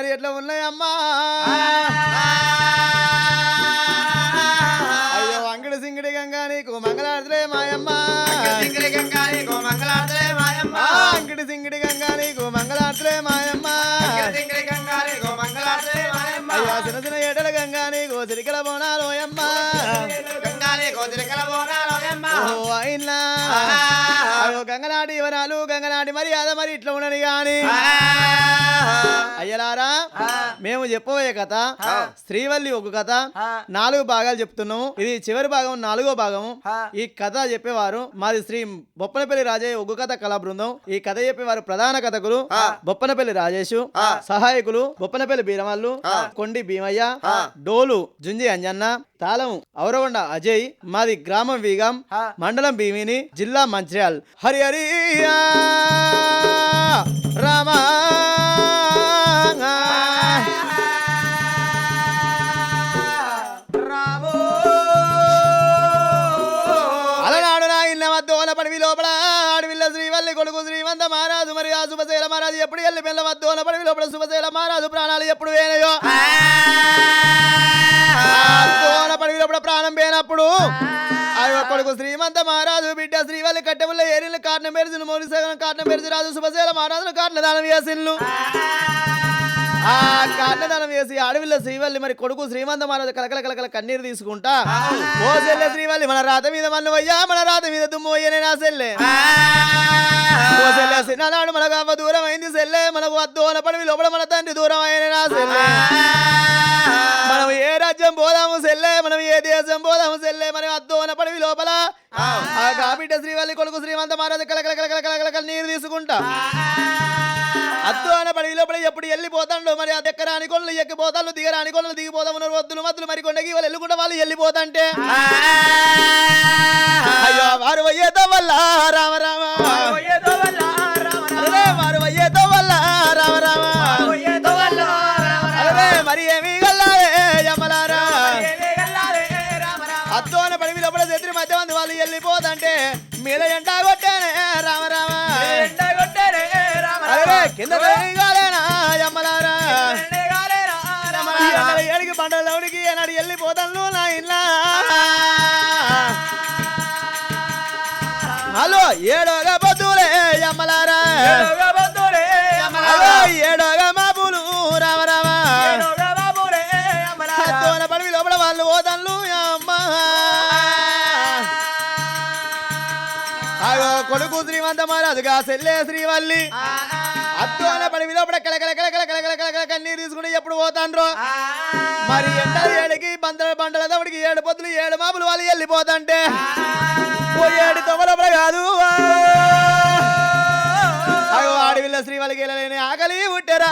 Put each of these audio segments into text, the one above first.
మరి ఎట్లా ఉన్నాయమ్మా? అయ్యో అంగడి సింగిడి గంగా నీకు మంగళార్తులే మాయమ్మ. అంగడి సింగిడి గంగా నీకు మంగళార్తులే మాయమ్మ. అయ్యా చిన్న చిన్న ఏటల గంగా నీకు చిరికల బోనాలోయమ్మ ఓ అయినా. గంగనాటి వివరాలు గంగనాటి మర్యాద మరి ఇట్లా ఉండని గాని. అయ్యలారా మేము చెప్పబోయే కథ శ్రీవల్లి ఒక కథ నాలుగు భాగాలు చెప్తున్నాము. ఇది చివరి భాగం నాలుగో భాగము ఈ కథ చెప్పేవారు మాది శ్రీ బొప్పనపల్లి రాజయ్య ఒగ్గు కథ కళా బృందం. ఈ కథ చెప్పేవారు ప్రధాన కథకులు బొప్పనపల్లి రాజేషు సహాయకులు బొప్పనపల్లి బీరమల్లు కొండి భీమయ్య డోలు జుంజి అంజన్న తాళం ఔరగొండ అజయ్ మాది గ్రామం వీగం మండలం భీమిని జిల్లా మంచిర్యాల్. హరి హరి రామ! శ్రీమంత మహారాజు మరి ఆ శుభశైల మహారాజు ఎప్పుడు ఎల్లి పిల్ల వద్దోన పడివి లోపల శుభశైల మహారాజు ప్రాణాలు ఎప్పుడు వేనయో అద్దోన పడివి లోపల ప్రాణం పోయినప్పుడు కొడుకు శ్రీమంత మహారాజు బిడ్డ శ్రీవల్లి కట్టెముల ఏరిలు కాటన మెరిసిన మౌలి సగం కాటన మెరిసి రాజు శుభశైల మహారాజులు కాటన దానం వేసిన్లు ఆ వేసి అడవిలో శ్రీవల్లి మరి కొడుకు శ్రీమంత మహారాజు కలకల కలకల కన్నీరు తీసుకుంటా ఓ శ్రీవల్లి మన రాత మీద మన్ను అయ్యా మన రాత మీద దుమ్ము అయ్యనే నా సెల్లె ఓ సిన్ననాడు మనకు అవ్వ దూరం అయింది సెల్లె మనకు వద్దోన పడివి లోపల మన తండ్రి దూరం అయిన నా సెల్లె మనం ఏ రాజ్యం పోదాము సెల్లె మనం ఏ దేశం పోదాము సెల్లె మనం అద్దోన పడివి లోపల ఆ కాబిడ్డ శ్రీవల్లి కొడుకు శ్రీమంత మహారాజు కలకల కలకల కలకల కల నీరు తీసుకుంటా అద్దు పడి లోపల ఎప్పుడు వెళ్ళిపోతాడు మరి ఆ దగ్గరాని కొనలు ఎక్కిపోతాను దిగరాని కొనలు దిగిపోతాము వద్దులు మద్దులు మరి కొండకి వాళ్ళు వెళ్ళకుండా వాళ్ళు వెళ్ళిపోతాంటే అయ్యో వారు అయ్యేదో వల్ల రామ రామ. అరే వారు అయ్యేదో వల్ల రామ రామ. అరే మరి ఏమి గల్లారే యమలారా. అద్దు అన్న పడి లోపల చెత్రి మధ్య వాళ్ళు వెళ్ళిపోతంటే మీద ఎండా కొట్టానే రామ ఏడికి బండలవుడికి ఏనాడు వెళ్ళిపోతాను నా ఇల్లా హలో ఏడోగా బొద్దులే యమ్మలారా హలో ఏడోగా మాపులు రామ రామ అద్దోన పడివి లోపల వాళ్ళు పోతాను అమ్మ అగో కొడుకు శ్రీమంత మహారాజుగా సెల్లే శ్రీవల్లి. అద్దోన పడివి లోపల కలకల కలకల కలకల కలకల కన్నీరు తీసుకుని ఎప్పుడు పోతాండ్రో? మరి ఎండ ఏడికి బందల బండల దవడికి ఏడు పొద్దులు ఏడు మాపులు వాళ్ళు వెళ్ళిపోతాంటే? ఓ ఏడు తొమ్మలపడ కాదు. ఆడవిల్ల శ్రీవల్లికి వెళ్ళలేని ఆకలి పుట్టరా.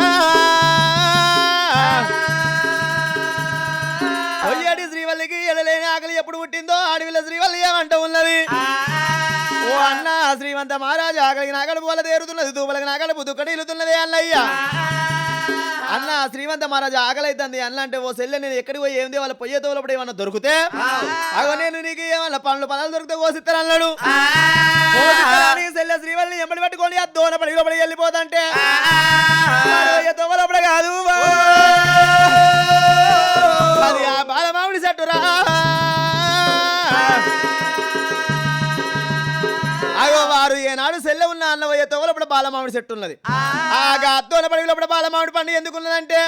అన్న శ్రీమంత మహారాజు ఆకలికి నాగడ పూల తేరుతున్నది దూపలకి నాగడ దుక్కడి ఇల్లుతున్నది అన్నయ్య. అన్న శ్రీమంత మహారాజు ఆకలైతుంది అన్న అంటే ఓ సెల్లె నేను ఎక్కడికి పోయి ఏంది వాళ్ళ పొయ్యే తోలప్పుడు ఏమన్నా దొరికితే? అగో నేను నీకు ఏమన్నా పండ్లు పదాలు దొరికితే కోసిస్తారు అన్నాడు. కోసిస్తానని సెల్లె శ్రీవల్లిని ఎంబడి పట్టుకొని ఆ దోన పడి లోపలికి వెళ్ళిపోతంటే తోలప్పుడు కాదు. అది ఆ బాలమామిడి చెట్టురా. అన్నవయ్య తోలప్పుడు బాలమామిడి చెట్టు ఉన్నది ఆ అద్దోన పడిలోపల బాలమామిడి పండు ఎందుకున్నదంటే?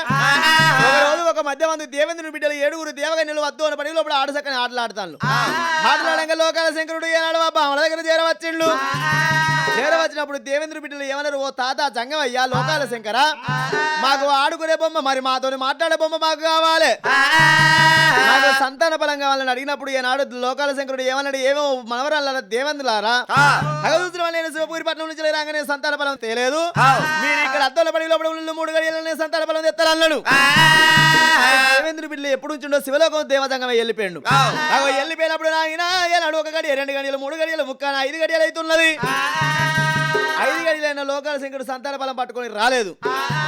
ఒక రోజు ఒక మధ్య మంది దేవేంద్రుని బిడ్డలు ఏడుగురు దేవగన్యులు అద్దోన పడి లోపల ఆడు చక్కని ఆటలు ఆడతాను ఆటలాడంగా లోకాల శంకరుడు ఏనాడు బామల దగ్గర చేరవచ్చిండు చేరవచ్చినప్పుడు దేవేంద్ర బిడ్డలు ఏమన్నారు ఓ తాత జంగమయ్యా లోకాల శంకర. మాకు ఆడుకునే బొమ్మ మరి మాతోని మాట్లాడే బొమ్మ మాకు కావాలి. నాకు సంతాన ఫలం కావాలని అడిగినప్పుడు ఈనాడు లోకాల శంకరుడు ఏమన్నాడు? ఏమో మనవరాల దేవేంద్రులారా? నేను శివపూరి పట్నం నుంచి రాగానే సంతాన బలం తేలేదు. మీరు ఇక్కడ అద్దోల పడి లోపల ఉన్న మూడు గడియలనే సంతాన బలం తెస్తారన్నాడు. దేవేంద్ర బిడ్డ ఎప్పుడు ఉంచుండో శివలోకం దేవతంగం వెళ్ళిపోయాడు. వెళ్ళిపోయినప్పుడు నాయన ఏనాడు ఒక గడియ రెండు గడియలు మూడు గడియలు ముక్క ఐదు గడియలు అవుతున్నది ఐదు గడియలైన లోకాల శంకరుడు సంతాన బలం పట్టుకొని రాలేదు.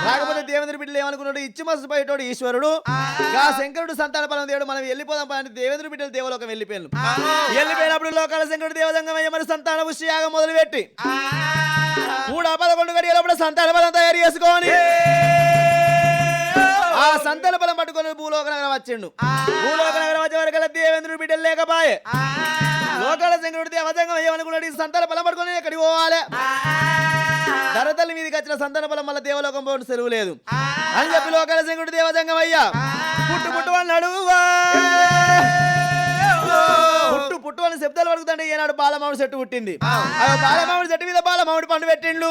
రాకపోతే దేవేంద్ర బిడ్డలు ఏమనుకున్నాడు? ఇచ్చి మస్తు పోయేటోడు ఈశ్వరుడు. ఆ శంకరుడు సంతాన బలం దేవుడు మనం వెళ్ళిపోదాం అంటే దేవేంద్ర బిడ్డలు దేవలోకం వెళ్ళిపోయాను వెళ్ళిపోయినప్పుడు లోకాల శంకరుడు దేవతంగం అయ్యమని సంతాన పుష్యాగం మొదలుపెట్టి. కూడా పదకొండు గడియలప్పుడు సంతాన బలం తయారు చేసుకొని. ఆ సంతాన బలం పట్టుకొని భూలోక నగరం వచ్చిండు. భూలోక నగరం వచ్చే వరకు దేవేంద్రుడు బిడ్డలు లేకపాయే. లోకాల శంకరుడు దేవతంగం అయ్యమనుకున్నాడు ఈ సంతాన బలం పట్టుకొని ఎక్కడికి పోవాలి? ధరతల్లి మీదకి వచ్చిన సంతాన బలం మళ్ళీ దేవలోకం పోవడం సెలవు లేదు. అని చెప్పి లోకాల శంకరుడు దేవతంగం అయ్యా. పుట్టు పుట్టు అన్నాడు. పుట్టు అని శబ్దాలు పడుకుతుంటే ఈనాడు బాలమామిడి చెట్టు పుట్టింది. బాలమామిడి చెట్టు మీద బాలమామిడి పండు పెట్టిండు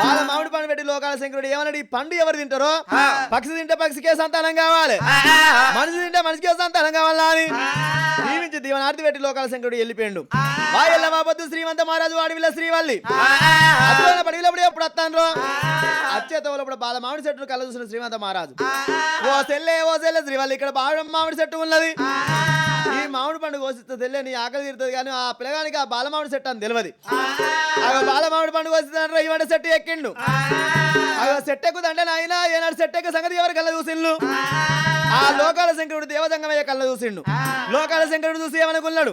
బాలమామిడి పండు పెట్టి లోకాల శంకరుడు ఏమన్నాడు? ఈ పండు ఎవరు తింటారో? పక్షి తింటే పక్షికే సంతానం కావాలి. మనిషి తింటే మనిషికే సంతానం కావాలా అని. దీవించి దీవనార్థి పెట్టి లోకాల శంకరుడు వెళ్ళిపోయిండు. వా ఎల్లమ్మ పొద్దు శ్రీమంత మహారాజు వాడివిల్ల శ్రీవల్లి. పడిగినప్పుడు ఎప్పుడు వస్తాను అచ్చేతప్పుడు బాల మామిడి చెట్టును కళ్ళ చూసిన శ్రీమంత మహారాజు. ఓ సెల్లే ఓ సెల్లే శ్రీవల్లి ఇక్కడ బాగా మామిడి చెట్టు ఉన్నది. ఈ మామిడి పండు కోసిస్తే తెల్లే నీ ఆకలి తీరుతుంది కానీ ఆ పిల్లగానికి ఆ బాల మామిడి చెట్టు అని తెలియదు ఆ. బాల మామిడి పండు కోసిద్దంటే ఇవాడ చెట్టు ఎక్కిండు. ఆ. చెట్టు ఎక్కుదంటే నాయన ఏనాడు చెట్టు ఎక్క సంగతి ఎవరి కళ్ళ చూసిండు ఆ. లోకాల శంకరుడు దేవదంగమయ్య కళ్ళ చూసిండు. లోకాల శంకరుడు చూసి ఏమనుకున్నాడు?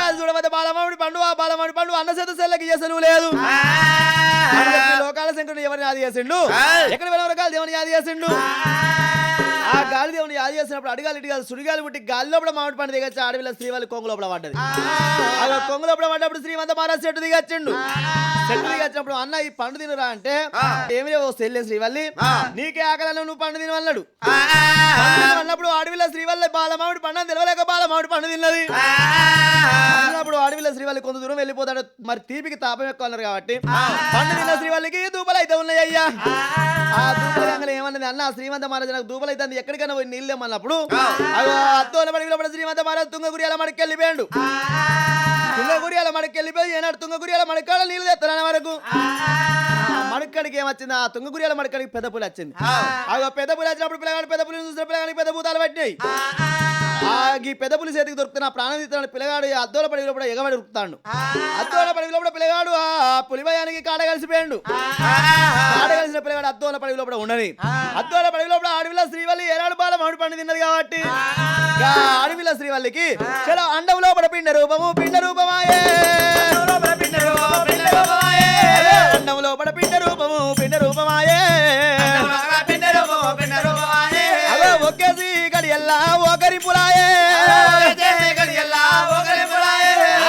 అది చూడబోతే బాలమామిడి పండు ఆ బాలమామిడి పండు అన్న చేత సెల్లకి చేసను లేదు. లోకాల శంకరుడు ఎవరిని యాది చేసిండు? ఎక్కడ వెళ్ళిన కాదు దేవుని యాది చేసిండు? ఆ గాలి దేవుని యాది చేసినప్పుడు అడిగాలి ఇటుగాలి సుడిగాలి పుట్టి గాలి లోపల మామిడి పండు దిగచ్చి అడవిలో శ్రీవాలి కొంగు లోపల పడ్డది. ఆ. కొంగు లోపల పడ్డప్పుడు శ్రీమంత మహారాజ్ చెట్టు దిగచ్చిండు. చెట్టు దిగచ్చినప్పుడు అన్న ఈ పండు తినరా అంటే ఏమి లేవు సెల్లే శ్రీవల్లి నీకే ఆకలి నువ్వు పండు తినవన్నాడు అన్నప్పుడు అడవిలో శ్రీవల్లి బాలమామిడి పండు అని తెలియలేక బాలమామిడి పండు తిన్నది. అన్నప్పుడు అడవిలో శ్రీవల్లి కొంత దూరం వెళ్ళిపోతాడు మరి తీపికి తాపం ఎక్కువ అన్నారు కాబట్టి పండు తిన్న శ్రీవల్లికి దూపలు అయితే ఉన్నాయి అయ్యా ఆ దూపలు ఏమన్నది అన్న శ్రీమంత మహారాజు నాకు దూపలు అయితే ఎక్కడికైనా పోయి నీళ్ళు ఏమన్నప్పుడు అద్దోన పడి లోపల శ్రీమంత మహారాజు తుంగగురి అలా మడికి వెళ్ళిపోయాడు తుంగగురి అలా మడికి వెళ్ళిపోయి ఏనాడు తుంగగురి అలా మడికాడ నీళ్ళు తెస్తాను వరకు. మడక్కడికి ఏమొచ్చింది? ఆ తుంగగురియాల మడక్కడికి పెద్ద పులి వచ్చింది. ఆ. పెద్ద పులి వచ్చినప్పుడు పిల్లగాడు పెద్ద పులిని చూసిన పిల్లగాడికి పెద్ద భూతాలు పట్టినాయి. ఈ పెద్ద పులి చేతికి దొరుకుతున్న ప్రాణం తీస్తున్నాడు పిల్లగాడు అద్దోల పడిలో కూడా ఎగబడి ఉరుకుతాడు. అద్దోల పడిలో కూడా పిల్లగాడు ఆ పులిభయానికి కాడ కలిసిపోయాడు. కాడ కలిసిన పిల్లగాడు అద్దోల పడిలో కూడా ఉండని. అద్దోల పడిలో కూడా అడవిలో శ్రీవల్లి ఏనాడు బాల మామిడి పండు తిన్నది కాబట్టి అడవిలో శ్రీవల్లికి చలో అండవు లోపల పిండ పిండ రూపము పిండ రూపమాయే. అదే ఒకేసి గడియల్లా ఒకరి పులాయే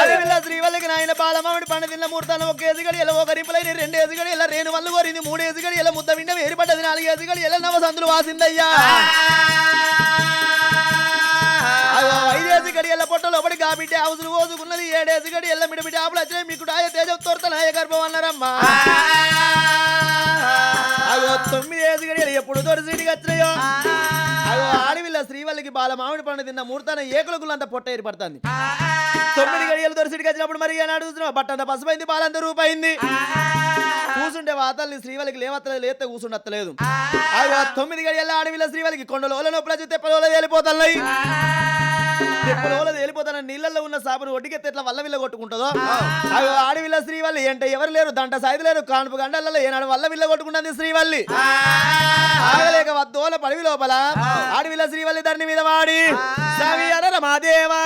అడవిలో శ్రీవల్లికి నాయన బాలమామిడి పండు తిన్న మూర్తాను ఒక ఎదుగడి ఎలా ఒక రింపులైన రెండు ఎదుగడి ఎలా రేణు వల్లు కోరింది మూడు ఎదుగడి ఎలా ముద్ద విండం ఏరిపడ్డది నాలుగు ఎదుగడి ఎలా నవ సందులు వాసిందయ్యా గాబిడ్డ హౌసులు పోసుకున్నది ఏడేసి గడి ఎల్ల మిడబిడ్డ ఆపులు వచ్చినాయి. మీకు డాయ తేజం తోర్తనాయ గర్భం అన్నారమ్మా. అగో తొమ్మిది ఏసి గడి ఎప్పుడు తోటి సీటికి వచ్చినాయో. అగో ఆడవిల్ల శ్రీవల్లికి బాల మామిడి పండు తిన్న మూర్తాన ఏకులకులంతా పొట్ట ఏర్పడుతుంది. తొమ్మిది గడియలు దొరిసిడికి వచ్చినప్పుడు మరి ఏనాడు చూస్తున్నావు? బట్టంత పసుపైంది బాలంత రూపాయింది కూసుంటే వాతల్ని శ్రీవలికి లేవత్తలేదు లేస్తే కూసుండత్తలేదు. అగో తొమ్మిది గడియల అడవిలో శ్రీవలికి కొండలోల నొప్పుల తెప్పలోల వెళ్ళిపోతున్నాయి తెప్పలోల వెళ్ళిపోతాన. నీళ్ళల్లో ఉన్న సాపును ఒడ్డుకెత్తే ఎట్లా వల్ల విల్ల కొట్టుకుంటుందో? అడవిలో శ్రీవల్లి అంటే ఎవరు లేరు? దంట సాయిదు లేరు. కానుపు గంటలలో ఏనాడు వల్ల విల్ల కొట్టుకుంటుంది శ్రీవల్లి. ఆగలేక వద్దోల పడివి లోపల అడవిలో శ్రీవల్లి ధరణి మీద వాడి. సవి అరర మాదేవా.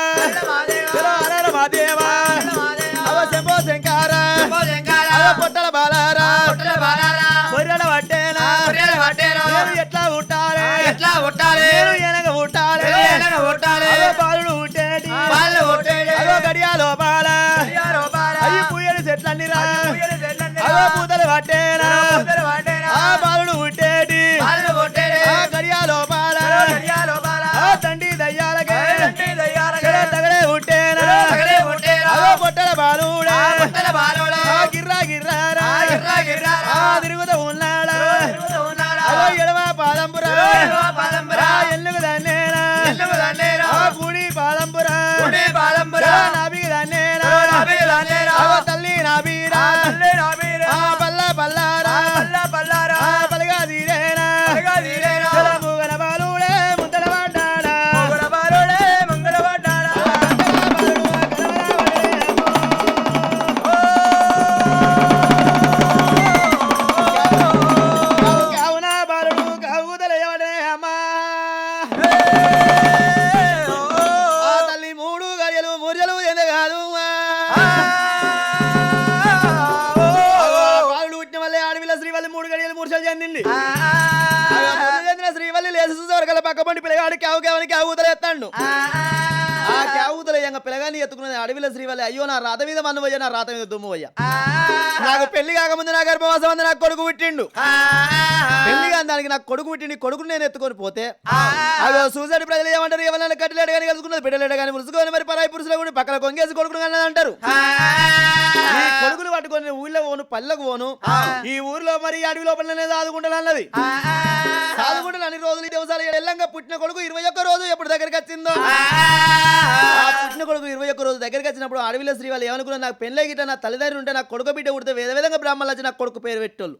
అరర మాదేవా. అవ శంభో శంకార. పొట్టల బాలారా. బొర్రెల పట్టేనా ఎట్లా ఉంటారే ఎట్లా ఉంటారే పట్టేనా ఆ బాలుడు ఉంటేటి ఆ గడియా లోపాల ఆ తండ్రి దయ్యాలకే? తగడే ఉంటేనా అవ పొట్టల బాలుడా? ఆ గిర్రా గిర్రారా? ఆ తిరుగుతూ ఉన్నాడా? అవ ఎడమ పాదంపురా ఆ ఎల్లుగు దన్నేనా? ఆ కుడి పాదంపురా ఆ నాభికి దన్నేనా? తల్లి నాభిరా? ఆ పల్ల a నా రాత మీద దుమ్ము పోయ్యా. నాకు పెళ్ళి కాకముందు నా గర్భవాసం అంది నాకు కొడుకు పుట్టిండు. పెళ్ళి కాని దానికి నాకు కొడుకు పుట్టింది కొడుకుని నేను ఎత్తుకొని పోతే అగో సూసైడ్ ప్రజలు ఏమంటారు? ఎవరైనా కట్టలేడు కానీ కలుసుకున్నది బిడ్డలేడు కానీ మురుసుకొని మరి పరాయి పురుషులు కూడా పక్కన కొంగేసి కొడుకును కానీ అంటారు. కొడుకులు పట్టుకొని ఊళ్ళో పోను పల్లెకు పోను ఈ ఊర్లో మరి అడవి లోపల నేను సాదుకుంటాను అన్నది. సాదుకుంటాను అన్ని రోజులు దివసాలు ఎల్లంగా పుట్టిన కొడుకు ఇరవై ఒక్క రోజు ఎప్పుడు దగ్గరికి వచ్చిందో? వచ్చినప్పుడు అడవిలో శ్రీ వాళ్ళు ఏమనుకున్నా నాకు పెళ్ళే గిట్ట నా తల్లిదండ్రులు ఉంటే నాకు కొడుకు బిడ్డ ఉడితే వేద విధంగా బ్రాహ్మణులు వచ్చి నాకు కొడుకు పేరు పెట్టోళ్ళు.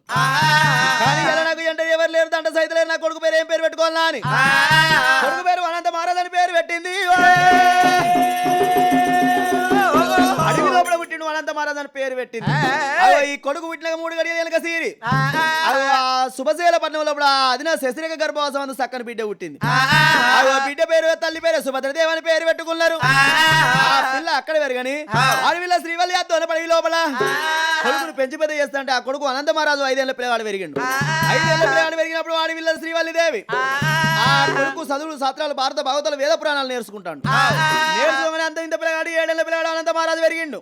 కానీ నాకు అంటే ఎవరు లేరు? దంట సైతం లేరు నా కొడుకు పేరు ఏం పేరు పెట్టుకోవాలా అని. కొడుకు పేరు అనంత మహారాజ్ అని పేరు పెట్టింది. అని పేరు పెట్టింది. ఈ కొడుకు పుట్టిన మూడు గడియలు వెనక సీరి. శుభశీల పట్టణం లోపల అదిన శశిరేఖ గర్భవాసం అందు చక్కని బిడ్డ పుట్టింది. బిడ్డ పేరు తల్లి పేరు సుభద్రదేవి అని పేరు పెట్టుకున్నారు. పిల్ల అక్కడ పెరగని అడవిలో శ్రీవల్లి అద్దోన పడవి లోపల. కొడుకును పెంచి పెద్ద చేస్తుంటే ఆ కొడుకు అనంత మహారాజు ఐదేళ్ళ పిల్లగాడు పెరిగిండు. ఐదేళ్ళ పిల్లగాడు పెరిగినప్పుడు అడవిలో శ్రీవల్లి దేవి ఆ. కొడుకు చదువులు సత్రాలు భారత భాగవతాలు వేద పురాణాలు నేర్చుకుంటాడు. నేర్చుకోగానే అంత ఇంత పిల్లగాడు ఏడేళ్ళ పిల్లగాడు అనంత మహారాజు పెరిగిండు.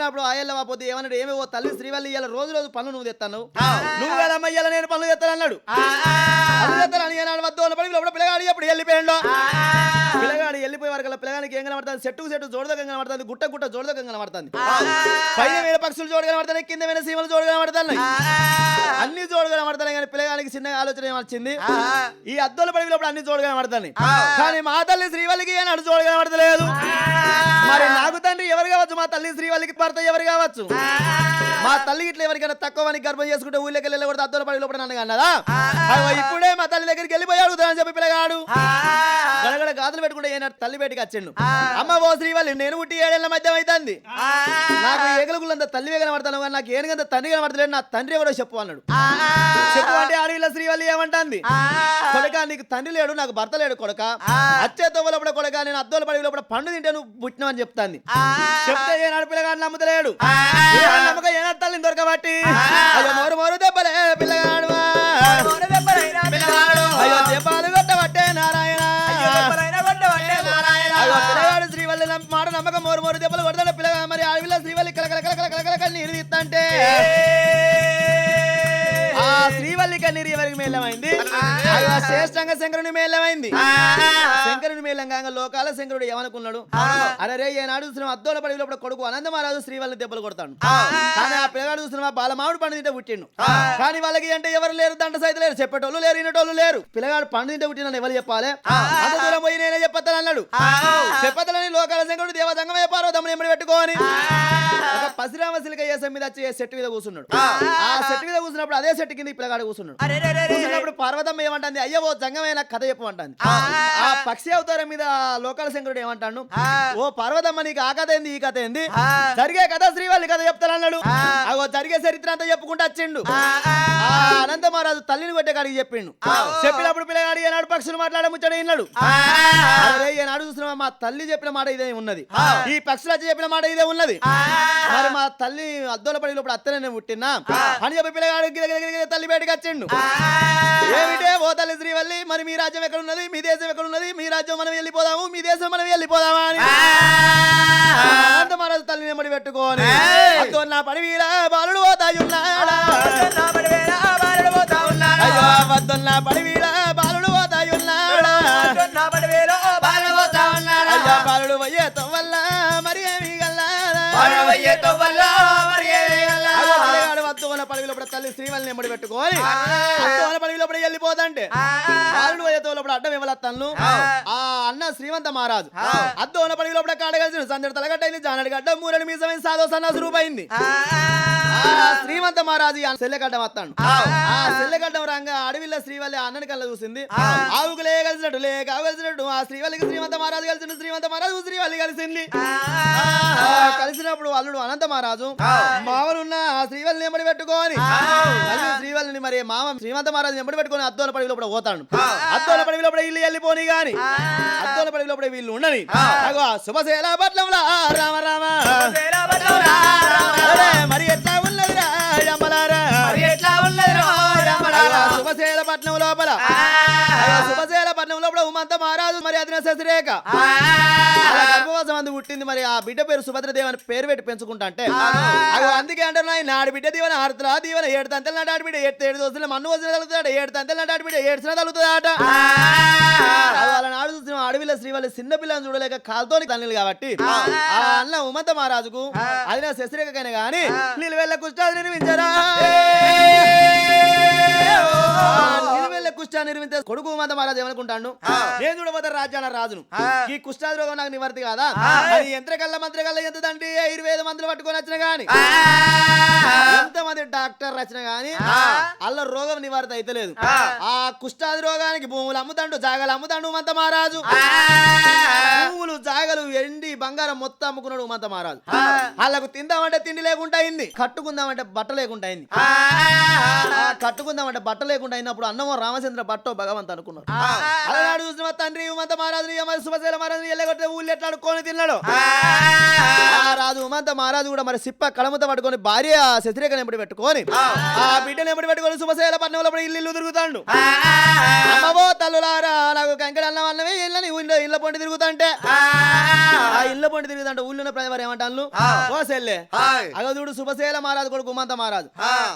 పెరిగినప్పుడు ఆయల్ల వాపోతే ఏమన్నాడు? ఏమి ఓ తల్లి శ్రీవల్లి ఇయ్యాల రోజు రోజు పనులు నువ్వు తెస్తాను నువ్వు కదమ్మ ఇయ్యాల నేను పనులు తెస్తాను అన్నాడు. ఏనాడు వద్దు పడి పిల్లగాడు ఎప్పుడు వెళ్ళిపోయాడు? కనబడుతుంది. చెట్టు చెట్టు జోడదగ్గ కనబడుతుంది. గుట్ట గుట్ట జోడదగ్గ కనబడుతుంది. పైన వేల పక్షులు జోడు కనబడుతున్నాయి కింద వేల సీమలు జోడు కనబడుతున్నాయి. అన్ని జోడు కనబడుతున్నాయి కానీ పిల్లగానికి చిన్న ఆలోచన ఏమొచ్చింది ఈ అద్దోల పడి అన్ని జోడు కనబడుతున్నాయి. కానీ మా తల్లి శ్రీవల్లికి ఏనాడు జోడు కనబడతలేదు. మరి నాకు తండ్రి ఎవరు కావచ్చు? మా తల్లి శ్రీవల్లికి భర్త ఎవరు కావచ్చు? మా తల్లి ఇట్లా ఎవరికైనా తక్కువ అని గర్భం చేసుకుంటే ఊళ్ళకి వెళ్ళి కూడా అద్దోల పడి లోపల నన్ను అన్నదా ఇప్పుడే మా తల్లి దగ్గరికి వెళ్ళిపోయి అడుగుతానని చెప్పి పిల్లగాడు. గడగడ గాజులు పెట్టుకుంటే ఏనాడు తల్లి బయటికి వచ్చిండు. అమ్మ ఓ శ్రీవల్లి నేను పుట్టి ఏడేళ్ళ మధ్య అవుతుంది. నాకు ఏగలుగులంత తల్లి కనబడతాను కానీ నాకు ఏనుగంత తండ్రి కనబడతలేదు నా తండ్రి ఎవరో చెప్పు అన్నాడు. చెప్పు అంటే అడవిలో శ్రీవల్లి ఏమంటాంది? కొడక నీకు తండ్రి లేడు నాకు భర్త లేడు కొడక. అచ్చే తవ్వలప్పుడు కొడక నేను అద్దోల పడి లోపల పండు తింటే నువ్వు పుట్టినావని చెప్తాంది. చెప్తే ఏనాడు పిల్లగాడు నమ్ముతలేడు? నమ్మక ఏనాడు తల్లిని దొరకబట్టి? కన్నీరు ఎవరికి అయ్యో శ్రేష్టంగా శంకరుని మేలమైంది. శంకరుని మేలంగా లోకాల శంకరుడు ఏమనుకున్నాడు? అరే రే ఏనాడు చూసిన అద్దోల పడి లోపల కొడుకు అనంతమహారాజు శ్రీవల్లిని దెబ్బలు కొడతాడు. కానీ ఆ పిల్లగాడు చూసిన బాలమావిడి పండు తింటే పుట్టిండు. కానీ వాళ్ళకి అంటే ఎవరు లేరు? దండ సైతం లేరు. చెప్పేటోళ్ళు లేరు వినేటోళ్ళు లేరు. పిల్లగాడు పండు తింటే పుట్టిన ఎవరు చెప్పాలి? అంత దూరం పోయి నేనే చెప్పతాను అన్నాడు. చెప్పతలని లోకాల శంకరుడు దేవదంగమే పార్వతమ్మని ఎమ్మడి పెట్టుకోని పసిరామ సిలిక ఏసం మీద వచ్చి ఏ చెట్టు మీద కూర్చున్నాడు. ఆ. చెట్టు మీద కూర్చున్నప్పుడు అదే చెట్టు కింద పిల్లగాడు కూర్చున్నాడు. కూర్చున్నప్పుడు పార్వతమ్మ ఏమంటుంది? అయ్యో ఓ జంగమైన కథ చెప్పమంటుంది. ఆ. పక్షి అవతారం మీద లోకాల శంకరుడు ఏమంటాడు? ఓ పార్వతమ్మ నీకు ఆ కథ ఏంది ఈ కథ ఏంది? జరిగే కథ శ్రీవల్లి కథ చెప్తానన్నాడు. అగో జరిగే చరిత్ర అంతా చెప్పుకుంటూ వచ్చిండు. అనంత మహారాజు తల్లిని కొట్టే కాడికి చెప్పిండు. చెప్పినప్పుడు పిల్లగాడు ఏనాడు పక్షులు మాట్లాడే ముచ్చట విన్నాడు. ఏనాడు చూసిన మా తల్లి చెప్పిన మాట ఇదే ఉన్నది. ఈ పక్షులు వచ్చి చెప్పిన మాట ఇదే ఉన్నది. మరి మా తల్లి అద్దోల పడి లోపల అత్తనే పుట్టినా అని చెప్పి పిల్లగాడు తల్లి బయటకు వచ్చిండు. ఏమిటే ఓ తల్లి శ్రీవల్లి? మరి మీ రాజ్యం ఎక్కడ ఉన్నది మీ దేశం ఎక్కడ ఉన్నది మీ రాజ్యం మనం వెళ్ళిపోదాము మీ దేశం మనం వెళ్ళిపోదామా అని. మహారాజు తల్లిని ఎమ్మడి పెట్టుకోని నా బాలుడు అయ్యో వద్దన్న పడివీర బాలుడు పోతాయున్నాడా అయ్యో బాలుడు మరి ఏమి గల్లారా అగో తల్లి శ్రీవల్ని ఎమ్మడి పెట్టుకొని వద్దున పడవి లోపల వెళ్ళిపోదంటే. బాలుడు పోయేతో లోపల అడ్డం ఇవ్వలత్తన్ను ఆ. అన్న శ్రీమంత మహారాజు. అద్దోన పడవి లోపల కాడగలిసిన సందడి తలగట్టయింది జానడి గడ్డ మూరని మీసమైన సాదో సన్నాసు రూపైంది ఆ. శ్రీమంత మహారాజు ఆ సెల్లెగడ్డం వస్తాడు. ఆ. సెల్లెగడ్డం రంగా అడవిలో శ్రీవల్లి అన్నని కళ్ళ చూసింది. ఆవుకు లే కలిసినట్టు లేక ఆవు కలిసినట్టు ఆ శ్రీవల్లికి శ్రీమంత మహారాజు కలిసిండు శ్రీమంత మహారాజు శ్రీవల్లి కలిసింది. కలిసినప్పుడు అల్లుడు అనంత మహారాజు మామనున్న ఆ శ్రీవల్లిని ఎంబడి పెట్టుకొని శ్రీవల్లిని మరి మామ శ్రీమంత మహారాజు ఎంబడి పెట్టుకొని అద్దోల పడవి లోపల పోతాడు. అద్దోల పడవి లోపల ఇల్లు వెళ్ళిపోని గాని అద్దోల పడవి లోపల వీళ్ళు ఉండని. శుభశేల పట్లంలో రామ రామ. మరి ఎట్లా లోపల ఉమంత మహారాజు మరి అదిన శశిరేఖ. గర్భవాసం అందు పుట్టింది మరి ఆ బిడ్డ పేరు సుభద్రదేవి అని పేరు పెట్టి పెంచుకుంటా అంటే. అందుకే అంటారు నాయన నాడు బిడ్డ దీవెన ఆడుతున్నా దీవెన ఏడు తంతలు నాటి బిడ్డ ఏడు ఏడు దోస్తులు మన్ను వచ్చిన తగులుతాడు ఏడు తంతలు నాటి బిడ్డ ఏడ్చిన తగులుతుందట వాళ్ళ నాడు చూసిన అడవిలో శ్రీవల్లి చిన్న పిల్లని చూడలేక కాలుతోని తల్లి కాబట్టి. ఆ. అన్న ఉమంత మహారాజుకు అది నా శశిరేఖకైనా గాని నిలువెల్ల కుష్టాలు నిర్మించరా? నిలువెల్ల కుష్ఠా నిర్మించే కొడుకు ఉమంత మహారాజు ఏమనుకుంటాను నేను చూడబోతే రాజ్యాల రాజును. ఈ కుష్ఠాది రోగం నాకు నివర్తి కాదా? అది యంత్రకల్ల మంత్రకల్ల ఎంత దండి ఇరవై మందులు పట్టుకొని వచ్చిన గాని. ఎంతమంది డాక్టర్ వచ్చిన గాని అల్ల రోగం నివారణ అయితే లేదు ఆ కుష్ఠాది రోగానికి భూములు అమ్ముతాడు జాగాలు అమ్ముతాడు ఉమంత మహారాజు. భూములు జాగలు ఎండి బంగారం మొత్తం అమ్ముకున్నాడు ఉమంత మహారాజు. వాళ్ళకు తిందామంటే తిండి లేకుండా అయింది. కట్టుకుందామంటే బట్ట లేకుండా అయింది. కట్టుకుందామంటే బట్ట లేకుండా అయినప్పుడు అన్నమో రామచంద్ర బట్టో భగవంత్ అనుకున్నారు అలనాడు చూసిన తండ్రి ఉమంత మహారాజుని మరి సుభశైల మహారాజుని ఎల్లగొట్టే ఊళ్ళు ఎట్లా అడుక్కొని తిన్నాడు ఆ ఉమంత మహారాజు కూడా మరి సిప్ప కడమత పట్టుకొని భార్య శశిరేఖను ఎంబడి పెట్టుకొని ఆ. బిడ్డను ఎంబడి పెట్టుకొని సుభశైల పట్నంలో పడి ఇల్లు ఇల్లు తిరుగుతాడు అమ్మవో తల్లులారా నాకు కంకడ అన్నం అన్నమే ఇళ్ళని ఊళ్ళో ఇళ్ళ పొండి తిరుగుతాంటే. ఆ ఇళ్ళ పొండి తిరుగుతాంటే ఊళ్ళో ప్రజలు వారు ఏమంటాను ఓ సెల్లే. అగో చూడు శుభశైల మహారాజు కొడుకు ఉమంత మహారాజు.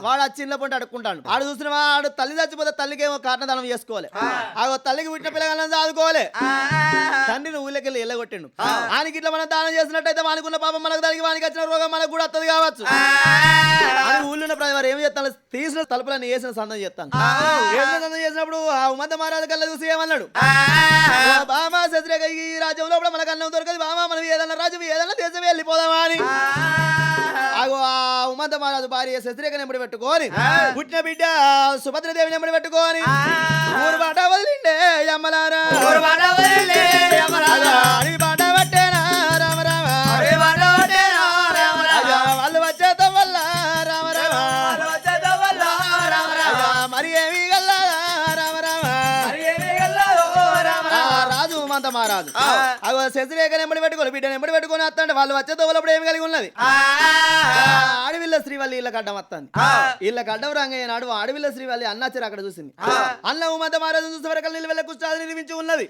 వాడు వచ్చి ఇళ్ళ పొంటి అడుక్కుంటాడు. ఆడు చూసిన వాడు తల్లి చచ్చిపోతే తల్లికి ఏమో కారణదానం చేసుకోవాలి. అగో తల్లికి పుట్టిన పిల్లగాలను చదువుకోవాలి. తండ్రిని ఊళ్ళకి వెళ్ళి ఎల్లగొట్టిండు ఆయనకి ఇట్లా మనం దానం చేసినట్టయితే వానికున్న పాపం మనకు దానికి వానికి వచ్చిన రోగం మనకు కూడా వస్తుంది కావచ్చు. ఊళ్ళో ప్రజలు వారు ఏం చేస్తాను తీసిన తలుపులని వేసిన సందం చేస్తాను వేసిన సందం చేసినప్పుడు ఆ ఉమంత మహారాజు కల్లా చూసి ఏమన్నాడు? "ఓ బామా శత్రుఘ్న ఈ రాజ్యంలో కూడా మనకు అన్నం దొరకదు. బామా మనం ఏదన్నా రాజ్యం ఏదన్నా దేశం వెళ్ళిపోదామా అని. ఆగో ఆ ఉమంత మహారాజు భార్య శత్రుఘ్న ఎంబడి పెట్టుకొని పుట్టిన బిడ్డ సుభద్రదేవిని ఎంబడి పెట్టుకొని ఊరు బాట వదిలిండే యమ్మలారా అగో శశిరేఖను ఎంబడి పెట్టుకొని బిడ్డను ఎంబడి పెట్టుకొని వస్తాంటే వాళ్ళు వచ్చే తోలప్పుడు ఏమి కలిగి ఉన్నది? ఆ అడవిల్ల శ్రీవల్లి వస్తుంది రంగయ్య నాడు శ్రీవల్లి అన్నాచారు అక్కడ చూసింది. అన్న ఉమంత మహారాజు చూసే వరకు నీళ్ళు వెళ్ళ కుష్టాది నిర్మించి ఉన్నది.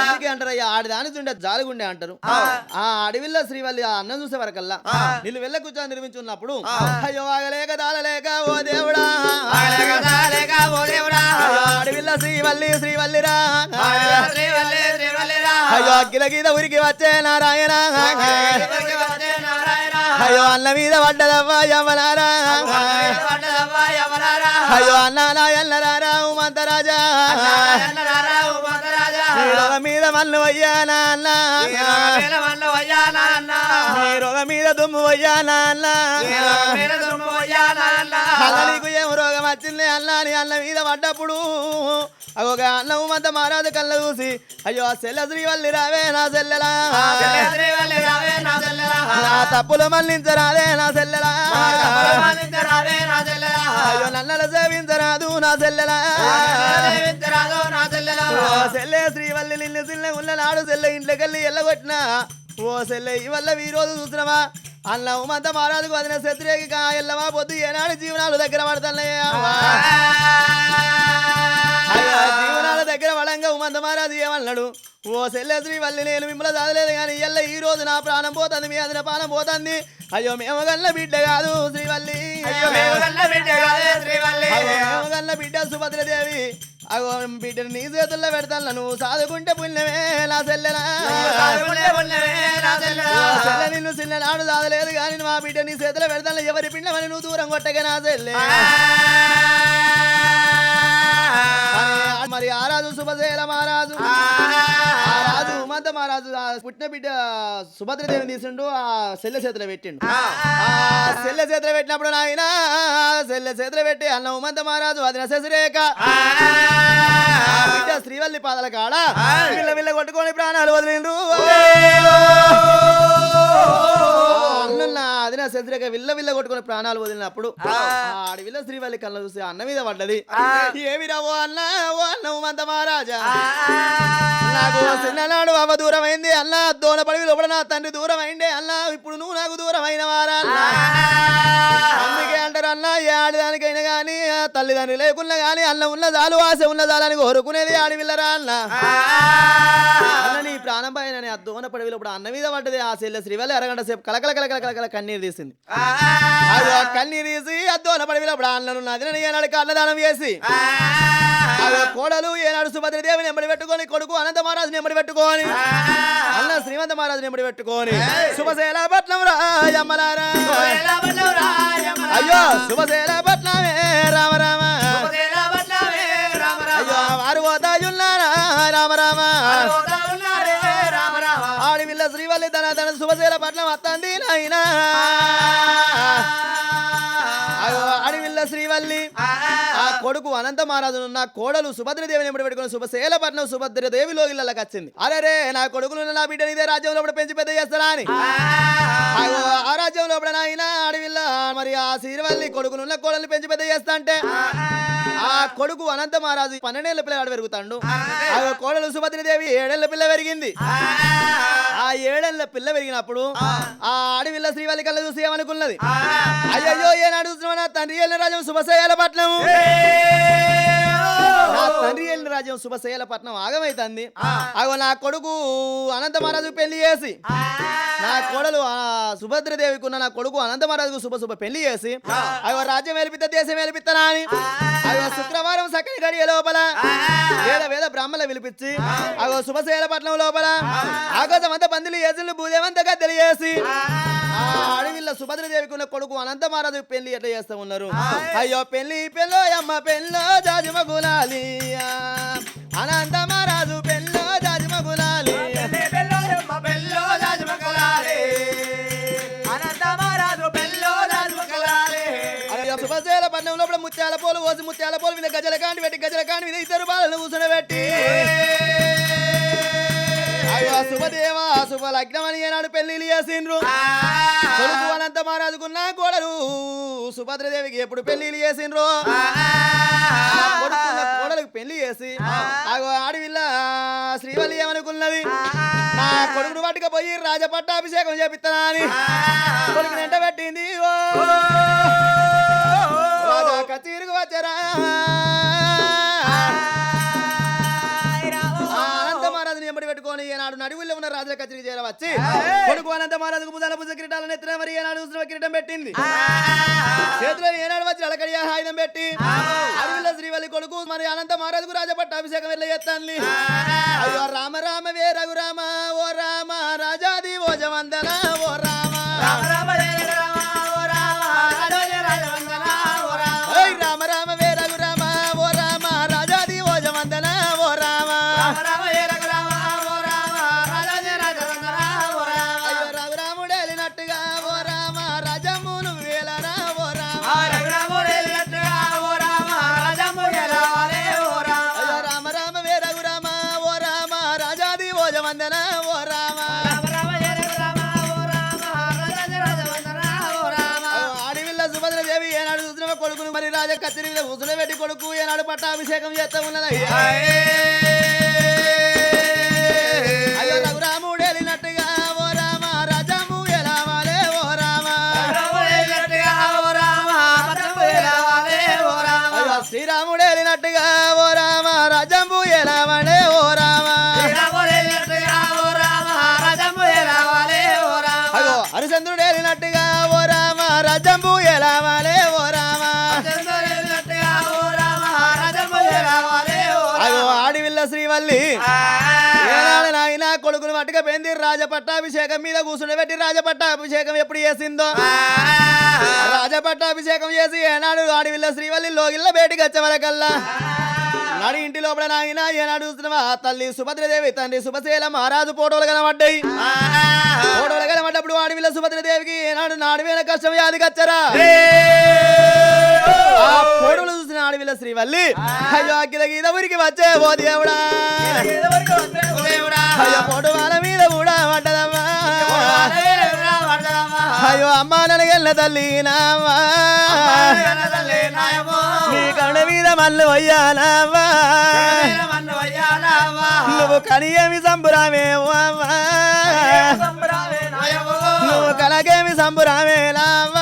అందుకే అంటారు అయ్యా ఆడిదాని ఉండే జాలిగుండే అంటారు. ఆ. అడవిల్ల శ్రీవల్లి ఆ అన్నం చూసే వరకల్లా నీళ్ళు వెళ్ళ కుష్టాది నిర్మించి ఉన్నప్పుడు అయ్యో ఆగలేక దాలలేక ఓ దేవుడా. అయ్యో, అడవిల్ల శ్రీవల్లి శ్రీవల్లిరా. అయ్యో అగ్గిల గీత ఉరికి వచ్చే నారాయణ. అయ్యో అన్న మీద పడ్డదవ్వా యమనారా అయ్యో అన్న నాయన్నరారా ఉమంతరాజా. నీ మీద మన్ను అయ్యా నాన్న. మీద దుమ్ము అయ్యా నాన్న. నీకు ఏం రోగం వచ్చింది? అన్న అన్న మీద పడ్డప్పుడు ఒక అన్న ఉమంత మహారాజు కళ్ళ చూసి అయ్యో ఆ సెల్ల శ్రీవల్లి రావే నా సెల్లెలా. నా తప్పులు మన్నించరాదే నా సెల్లెలా. అయ్యో నన్నల సేవించరాదు నా సెల్లెలా. సెల్లె శ్రీవల్లి నిన్ను సిల్ల ఉన్ననాడు సెల్లె ఇంట్లోకెళ్ళి ఎల్లగొట్టిన. ఓ సెల్లె ఈ వల్ల ఈ రోజు చూసినవా అన్న ఉమంత మహారాజుకు వదిన శత్రుకి కా ఎల్లవా పొద్దు ఏనాడు జీవనాలు దగ్గర పడుతున్నాయా అయ్యో, జీవనాల దగ్గర వడంగా ఉమంత మహారాజు ఏమన్నాడు? ఓ సెల్లె శ్రీవల్లి నేను మిమ్మల్ని చదవలేదు కానీ ఎల్ల ఈ రోజు నా ప్రాణం పోతుంది మీ అదిన ప్రాణం పోతుంది. అయ్యో మేము గల్ల బిడ్డ కాదు శ్రీవల్లి. అయ్యో మేము గల్ల బిడ్డ సుభద్రదేవి. అగో బిడ్డను నీ చేతుల్లో పెడతాను నువ్వు సాదుకుంటే పుణ్యమే నా సెల్లె నిన్ను చిన్ననాడు సాదలేదు కానీ మా బిడ్డ నీ చేతిలో పెడతాను ఎవరి పిండమని నువ్వు దూరం కొట్టగా నా సెల్లె అని మరి ఆ రాజు సుభద్రేల మహారాజు మహారాజు పుట్టిన బిడ్డ సుభద్రదేవిని తీసిండు ఆ సెల్లె చేతిలో పెట్టిండు. ఆ. సెల్లె చేతిలో పెట్టినప్పుడు నాయన సెల్లె చేతిలో పెట్టి అన్న ఉమంత మహారాజు అది శశిరేఖ. ఆ. బిడ్డ శ్రీవల్లి పాదల కాడ విల్ల విల్ల కొట్టుకొని ప్రాణాలు వదిలిండ్రు అన్న అన్నున్న అదిన శత్రుక విల్ల విల్ల కొట్టుకుని ప్రాణాలు వదిలినప్పుడు ఆ. ఆడవిల్ల శ్రీవల్లి కళ్ళ చూసి అన్న మీద పడ్డది. ఏమి రావో అన్న ఓ అన్నవు మంత మహారాజా? నాకు చిన్ననాడు అవ్వ దూరం అయింది అన్న దోన పడివి లోపల నా తండ్రి దూరం అయిందే అన్న ఇప్పుడు నువ్వు నాకు దూరం అయిన వారా అన్న? అందుకే అంటారు అన్న ఏ ఆడదానికైనా గానీ ఆ తల్లిదండ్రులు లేకున్నా గానీ అన్న ఉన్న చాలు ఆశ ఉన్న చాలని కోరుకునేది ఆడవిల్లరా అన్న? అన్న నీ ప్రాణం పైన నీ ఆ దోన పడివిలో ఇప్పుడు అన్న మీద పడ్డది ఆ చెల్లె శ్రీవల్లి అరగంట సేపు కలకల కలకల కలకల కన్నీరు తీసింది. కన్నీరు తీసి ఆ దోన పడివిలో ఇప్పుడు అన్నను నదిన ఏనాడు అన్నదానం చేసి. కోడలు ఏనాడు సుభద్రదేవిని ఎంబడి పెట్టుకొని కొడుకు అనంత మహారాజుని ఎంబడి పెట్టుకొని అన్న శ్రీమంత మహారాజుని ఎంబడి పెట్టుకొని శుభశైల పట్నం రాయమ్మలారా అయ్యో శుభశైల పట్నమే రామ. రామ అయ్యో వారు పోతాయున్నారా రామ రామ. శ్రీవల్లి తన తన శుభశైల నాయనా. అయ్యో ఆడివిల్ల శ్రీవల్లి ఆ కొడుకు అనంత మహారాజును నా కోడలు సుభద్రదేవిని ఎప్పుడు పెట్టుకుని శుభశైల పట్నం సుభద్రదేవి లోగిళ్ళకి వచ్చింది. అరే నా కొడుకులు నా బిడ్డని ఇదే రాజ్యంలో పెంచి పెద్ద చేస్తారా అని. ఆ. రాజ్యంలో నాయన అడవిల్ల మరి ఆ శ్రీవల్లి కొడుకులున్న కోడల్ని పెంచి పెద్ద చేస్తా అంటే? ఆ కొడుకు అనంత మహారాజు పన్నెండేళ్ళ పిల్లగాడు పెరుగుతాడు. ఆ. కోడలు సుభద్రదేవి ఏడేళ్ళ పిల్ల పెరిగింది. ఆ. ఏడేళ్ళ పిల్ల పెరిగినప్పుడు ఆ. అడవిల్ల శ్రీవల్లి కళ్ళ చూసి ఏమనుకున్నది? అయ్యయ్యో ఏనాడు చూస్తున్నావు నా తండ్రి వెళ్ళిన రాజ్యం శుభశైల పట్నం? నా తండ్రి వెళ్ళిన రాజ్యం శుభశైల పట్నం ఆగమైతుంది. అగో నా కొడుకు అనంత మహారాజు పెళ్ళి చేసి నా కోడలు సుభద్రదేవికి ఉన్న నా కొడుకు అనంత మహారాజుకు శుభ శుభ పెళ్ళి చేసి అగో రాజ్యం వెలిపిత దేశం వెలిపిత్తనా అని. అగో శుక్రవారం సకలి గడియ లోపల వేద వేద బ్రాహ్మణ పిలిపించి అగో శుభశైల పట్నం లోపల ఆకాశమంతా పందిలు ఏసులు భూదేవంతగా తెలియజేసి ఆ. అడవిల్ల సుభద్రదేవికి ఉన్న కొడుకు అనంత మహారాజు పెళ్ళి ఎట్లా చేస్తా ఉన్నారు? అయ్యో పెళ్ళి పెళ్ళో అమ్మ పెళ్ళో జాజిమ గులాలి అనంత మహారాజు పెళ్ళో జాజిమ గులాలి అయ్యో సుభశైల పట్నం లోపల ముత్యాల పోలు ఓసి ముత్యాల పోలు మీద గజల కాండి పెట్టి గజల కాండి మీద ఇద్దరు బాలను కూర్చొని పెట్టి. శుభదేవ శుభ లగ్నం అని ఏనాడు పెళ్ళి చేసిండ్రు కొడుకు అనంత మహారాజుకున్న కోడలు. సుభద్రదేవికి ఎప్పుడు పెళ్ళి చేసిండ్రు కోడలకు పెళ్ళి చేసి ఆడవిల్ల శ్రీవల్లి ఏమనుకున్నది? నా కొడుకును పట్టుకపోయి రాజపట్టాభిషేకం చేపిస్తానా అని కొడుకుని ఎంట పెట్టింది. ఓ. కచేరికి వచ్చారా? పెట్టుకొని ఏనాడు నడువుల్లో ఉన్న రాజుల కచేరికి చేర వచ్చి కొడుకు అనంత మహారాజుకు భుజాల భుజ కిరీటాలను ఎత్తిన మరి ఏనాడు ఉసిరివ కిరీటం పెట్టింది. చేతిలో ఏనాడు వచ్చి అలకడియ ఆయుధం పెట్టి అడవిలో శ్రీవల్లి కొడుకు మరి అనంత మహారాజుకు రాజపట్ట అభిషేకం వెళ్ళి ఎత్తాన్ని అయ్యో రామ రామ వే రఘురామ ఓ రామ రాజాది ఓ జవందన ఓ రామ ఏయ్ అభిషేకం పట్టాభిషేకం చేస్తా ఉన్నది రాజపట్టాభిషేకం మీద కూర్చుని పెట్టి రాజపట్టాభిషేకం ఎప్పుడు చేసిందో? రాజపట్టాభిషేకం చేసి ఏనాడు ఆడివిల్ల శ్రీవల్లి లోగిల్ల బయటికి వచ్చే వరకల్లా. నాడు ఇంటి లోపల నాయన ఏనాడు చూస్తున్నావా తల్లి సుభద్రదేవి తండ్రి సుభశీల మహారాజు ఫోటోలు కనబడ్డాయి. ఫోటోలు కనబడ్డప్పుడు ఆడివిల్ల సుభద్రదేవికి ఏనాడు నాడివేల కష్టం వ్యాధి కచ్చరా ఆ ఫోటోలు శ్రీవల్లి. అయ్యో అగ్గిల గీత ఊరికి వచ్చే ఓ దేవుడా అయ్యో ఫోటో వాళ్ళ మీద కూడా పడ్డదమ్మా. అయ్యో అమ్మ ననగెల్ల తల్లి నావా నీ కళ్ళ మీద మల్లు అయ్యానావా నువ్వు కనియేమి సంబురామేవా నువ్వు నువ్వు ఆ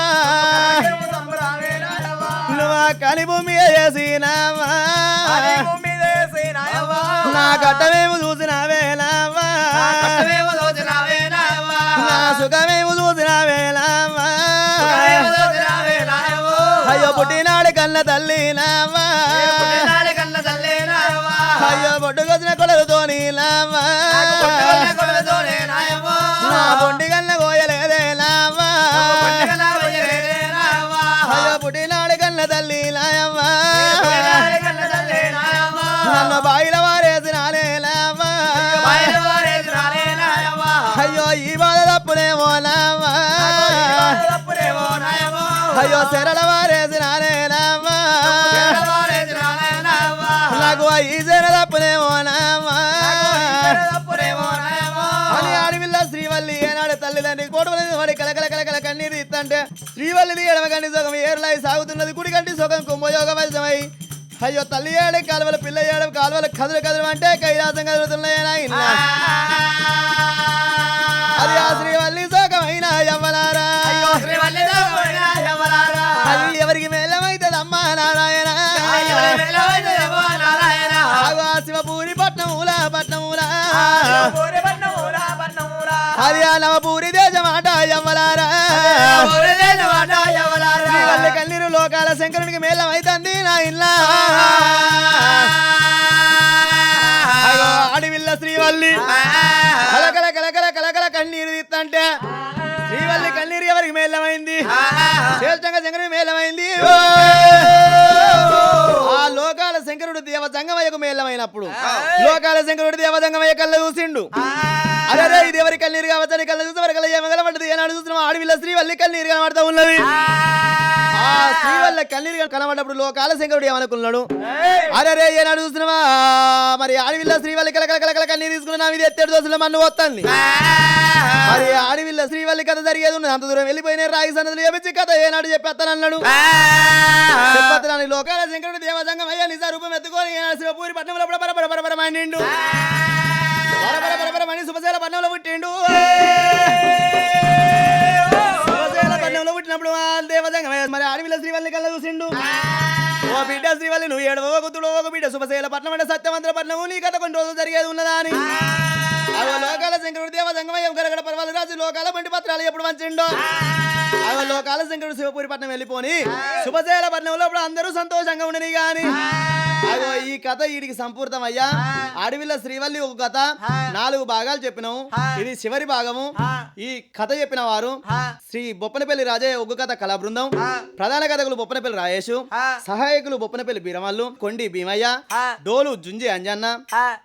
కని భూమి చేసినావా నా గట్టమేమి చూసినావేలావా నా సుఖమేమి అయ్యో పుట్టినాడు కన్న తల్లి నావా అయ్యో కొలదుతో నీలావా. నా కన్న వారేసినాలే లావా నాకు ఈ అని అడవిల్ల శ్రీవల్లి ఏనాడు తల్లిదండ్రి కోటవలని వాడి కలకల కలకల కన్నీరు ఇస్తంటే శ్రీవల్లిది ఎడమ కంటి సుఖం ఏరులై సాగుతున్నది కుడి కంటి సుఖం కుంభయోగ వశమై అయ్యో తల్లి ఏడు కాలువల పిల్ల ఏడు కాలువల కదులు కదులు అంటే కైలాసం కదులుతున్నాయనా అది ఆ శ్రీవల్లి సుఖమైన యవ్వనారా ఆ నవపూరి దేశమాట యవ్వలారా. కన్నీరు లోకాల శంకరునికి మేలమైతుంది నా ఇల్లా. ఆడివిల్ల శ్రీవల్లి. కలకల కలకల కలకల కన్నీరు తీస్తంటే శ్రీవల్లి కన్నీరు ఎవరికి మేలమైంది శ్రేష్టంగా శంకరునికి మేలమైంది ఆ జంగమయ్యకు మేలమైనప్పుడు లోకాల శంకరుడు దేవ జంగమయ్య కళ్ళ చూసిండు. అరే ఇది ఎవరి కన్నీరు కావచ్చని కళ్ళ చూసి ఎవరి కళ్ళ ఏమగలబడ్డది ఏనాడు చూస్తున్నాం ఆడవిల్ల శ్రీవల్లి కన్నీరు కనబడతా ఉన్నది. ఆ. శ్రీవల్ల కన్నీరు కనబడ్డప్పుడు లోకాల శంకరుడు ఏమనుకున్నాడు? అరే రే ఏనాడు చూస్తున్నావా మరి ఆడవిల్ల శ్రీవల్లి కలకల కలకల కన్నీరు తీసుకున్నా ఇది ఎత్తేడు దోశలో మన్ను వస్తుంది మరి ఆడవిల్ల శ్రీవల్లి కథ జరిగేది ఉన్నది. అంత దూరం వెళ్ళిపోయిన రాగి సన్నదులు చెప్పించి కథ? ఏనాడు చెప్పేస్తానన్నాడు చెప్పత్తనాని లోకాల శంకరుడు దేవజంగం అయ్యా నిజ రూపం ఎత్తుకొని శివపూరి పట్నంలో బరబర మణి శుభశైల పట్నంలో పుట్టిండు. శుభశైల పట్నంలో పుట్టినప్పుడు ఆ అయ్యా మరి ఆడవిల్ల శ్రీవల్లి కళ్ళ చూసిండు. ఓ బిడ్డ శ్రీవల్లి నువ్వు ఏడవ ఒక బిడ్డ. శుభశైల పట్నం అంటే సత్యవంతుల పట్నము నీ కథ కొన్ని రోజులు జరిగేది ఉన్నదా అని లోకాల శంకరుడు దేవ సంగమయ్య గరగడ పర్వాలు రాజు లోకాల బండి పత్రాలు ఎప్పుడు మంచిండో లోకాల శంకరుడు శివపూరి పట్నం వెళ్ళిపోని శుభశైల పట్నంలో ఇప్పుడు అందరూ సంతోషంగా ఉండని గాని. అగో ఈ కథ వీడికి సంపూర్ణమయ్యా. అడవిలో శ్రీవల్లి ఒక కథ. నాలుగు భాగాలు చెప్పినాము ఇది చివరి భాగము. ఈ కథ చెప్పిన వారు శ్రీ బొప్పనపల్లి రాజయ్య ఒగ్గు కథ కళా బృందం. ప్రధాన కథకులు బొప్పనపల్లి రాయేషు. సహాయకులు బొప్పనపల్లి బీరమల్లు కొండి భీమయ్య డోలు జుంజి అంజన్న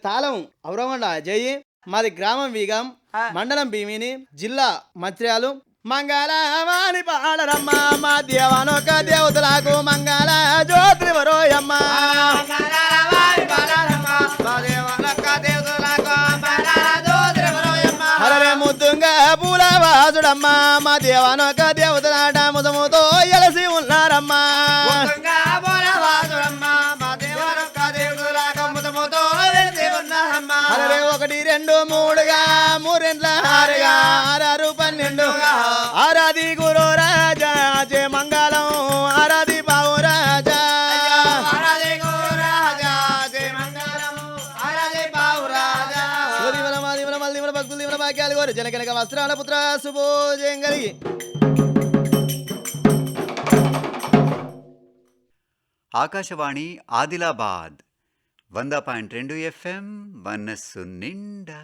తాళం ఔరగొండ అజయ్ మాది గ్రామం వీగం మండలం భీమిని జిల్లా మంత్ర్యాలు. మంగళవాణి పాడరమ్మ మా దేవనొక దేవతలకు మంగళ జ్యోతివరోయమ్మ హరరే ముద్దుంగా పూల వాసుడమ్మ మా దేవనొక దేవతలాట ముదముతో జనకనక వస్త్రాల పుత్ర శుభోజయం కలిగి. ఆకాశవాణి ఆదిలాబాద్ వంద పాయింట్ రెండు ఎఫ్ఎం మనస్సు నిండా.